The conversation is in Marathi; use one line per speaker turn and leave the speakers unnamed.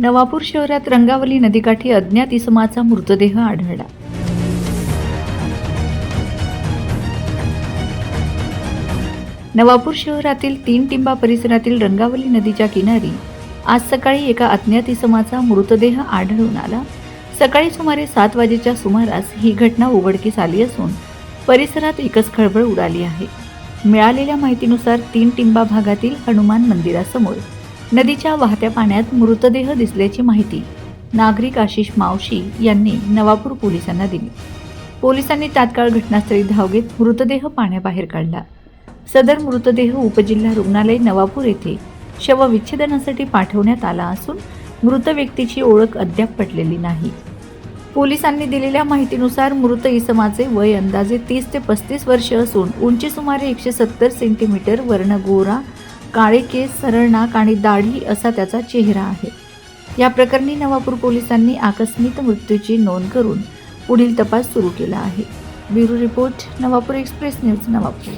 नवापूर शहरात रंगावली नदीकाठी अज्ञात इसमाचा मृतदेह आढळला. नवापूर शहरातील तीन टिंबा परिसरातील रंगावली नदीच्या किनारी आज सकाळी एका अज्ञात इसमाचा मृतदेह आढळून आला. सकाळी सुमारे सात वाजेच्या सुमारास ही घटना उघडकीस आली असून परिसरात एकच खळबळ उडाली आहे. मिळालेल्या माहितीनुसार तीन टिंबा भागातील हनुमान मंदिरासमोर नदीच्या वाहत्या पाण्यात मृतदेह दिसल्याची माहिती नागरिक आशिष मावशी यांनी नवापूर पोलिसांना दिली. पोलिसांनी तात्काळ घटनास्थळी धाव घेत मृतदेह पाण्याबाहेर काढला. सदर मृतदेह उपजिल्हा रुग्णालय नवापूर येथे शवविच्छेदनासाठी पाठवण्यात आला असून मृत व्यक्तीची ओळख अद्याप पटलेली नाही. पोलिसांनी दिलेल्या माहितीनुसार मृत इसमाचे वय अंदाजे तीस ते पस्तीस वर्ष असून उंची सुमारे एकशे सत्तर सेंटीमीटर वर्ण गोरा काळे केस सरळ नाक आणि दाढी असा त्याचा चेहरा आहे. या प्रकरणी नवापूर पोलिसांनी आकस्मिक मृत्यूची नोंद करून पुढील तपास सुरू केला आहे. Bureau report Navapur express news Navapur.